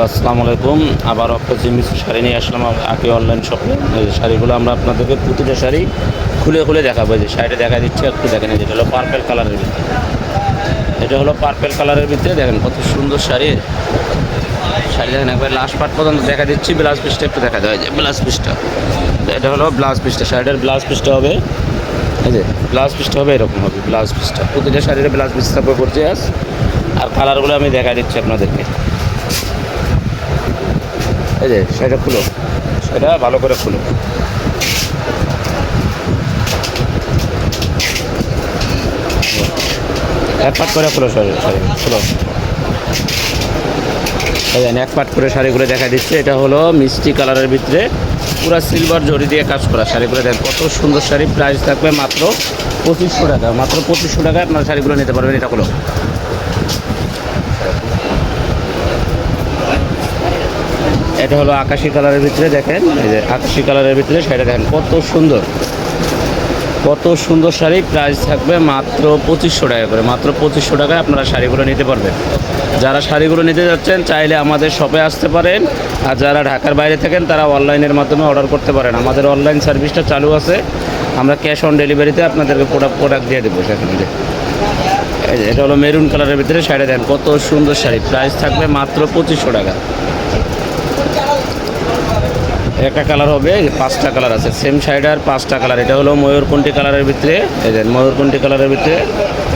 Hello, আসসালামু আলাইকুম। আবার আপনার মিশ্র শাড়ি নিয়ে আসলাম আগে অনলাইন শপে শাড়িগুলো আমরা আপনাদেরকে প্রতিটা শাড়ি খুলে খুলে দেখাবো। যে শাড়িটা দেখা দিচ্ছি, একটু দেখেন, এই যে এটা হলো পার্পেল কালারের ভিতরে। এটা হলো পার্পেল কালারের ভিতরে, দেখেন কত সুন্দর শাড়ি। শাড়ি দেখেন, একবার লাস্ট পার্ট পর্যন্ত দেখা দিচ্ছি ব্লাউজ পিসটা একটু দেখা দেওয়া যায় ব্লাউজ পিসটা এটা হলো ব্লাউজ পিসটা শাড়িটার ব্লাউজ পিসটা হবে, এই যে ব্লাউজ পিসটা হবে, এরকম হবে ব্লাউজ পিসটা প্রতিটা শাড়ির ব্লাউজ পিস থাকবে গর্জিয়াস আর কালারগুলো আমি দেখা দিচ্ছি আপনাদেরকে। এই যে সেটা খুলো। সেটা ভালো করে খুলো। এক পাট করে খুলো সরি সরি খুলো। এই দেখেন এক পাট করে শাড়িগুলো দেখা দিচ্ছে এটা হলো মিষ্টি কালারের ভিতরে পুরো সিলভার জড়ি দিয়ে কাজ করা শাড়িগুলো। দেখেন কত সুন্দর শাড়ি প্রাইস থাকবে মাত্র পঁচিশশো টাকা। মাত্র পঁচিশশো টাকায় আপনার শাড়িগুলো নিতে পারবেন এটা হলো এটা হলো আকাশি কালারের ভিতরে দেখেন, এই যে আকাশি কালারের ভিতরে শাড়িটা দেখেন, কত সুন্দর। কত সুন্দর শাড়ি প্রাইস থাকবে মাত্র পঁচিশশো টাকা করে, মাত্র পঁচিশশো টাকায় আপনারা শাড়িগুলো নিতে পারবেন। যারা শাড়িগুলো নিতে যাচ্ছেন, চাইলে আমাদের শপে আসতে পারেন, আর যারা ঢাকার বাইরে থাকেন, তারা অনলাইনের মাধ্যমে অর্ডার করতে পারেন। আমাদের অনলাইন সার্ভিসটা চালু আছে, আমরা ক্যাশ অন ডেলিভারিতে আপনাদেরকে প্রোডাক্ট প্রোডাক্ট দিয়ে দেবো সেখানে এটা হলো মেরুন কালারের ভিতরে শাড়ি দেন কত সুন্দর শাড়ি প্রাইস থাকবে মাত্র পঁচিশশো টাকা। একটা কালার হবে পাঁচটা কালার আছে। সেম শাড়িটার পাঁচটা কালার এটা হলো ময়ূরকণ্ঠী কালারের ভিতরে। এই যে ময়ূরকণ্ঠী কালারের ভিতরে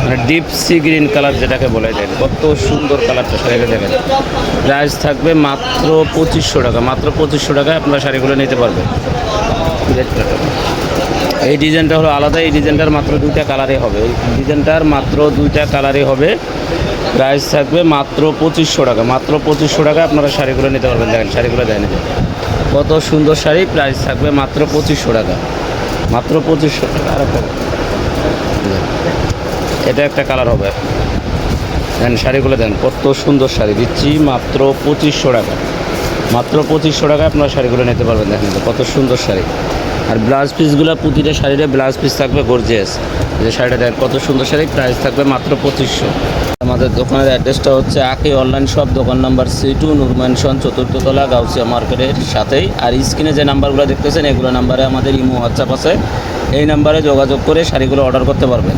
মানে ডিপ সি গ্রিন কালার যেটাকে বলে দেন কত সুন্দর কালারটা শাড়িটা দেখেন। প্রাইস থাকবে মাত্র পঁচিশশো টাকা, মাত্র পঁচিশশো টাকায় আপনারা শাড়িগুলো নিতে পারবেন। এই ডিজাইনটা হলো আলাদা, এই ডিজাইনটার মাত্র দুইটা কালারই হবে। এই ডিজাইনটার মাত্র দুইটা কালারই হবে। প্রাইস থাকবে মাত্র পঁচিশশো টাকা। মাত্র পঁচিশশো টাকা আপনারা শাড়িগুলো নিতে পারবেন। দেখেন, শাড়িগুলো দেয় নিতে কত সুন্দর শাড়ি প্রাইস থাকবে মাত্র পঁচিশশো টাকা। মাত্র পঁচিশশো টাকা, আর এটা একটা কালার হবে। দেন শাড়িগুলো দেন কত সুন্দর শাড়ি। দিচ্ছি মাত্র পঁচিশশো টাকা। মাত্র পঁচিশশো টাকায় আপনারা শাড়িগুলো নিতে পারবেন। দেখেন কত সুন্দর শাড়ি। আর ব্লাউজ পিসগুলো প্রতিটা শাড়িতে ব্লাউজ পিস থাকবে গর্জিয়াস যে শাড়িটা দেখ কত সুন্দর শাড়ি প্রাইস থাকবে মাত্র পঁচিশশো। আমাদের দোকানের অ্যাড্রেসটা হচ্ছে আকি অনলাইন শপ দোকান নাম্বার সি টু নুরম্যানশন চতুর্থতলা গাউসিয়া মার্কেটের সাথেই। আর স্ক্রিনে যে নাম্বারগুলো দেখতেছেন, এগুলো নাম্বারে আমাদের ইমো হোয়াটসঅ্যাপ আছে। এই নাম্বারে যোগাযোগ করে শাড়িগুলো অর্ডার করতে পারবেন।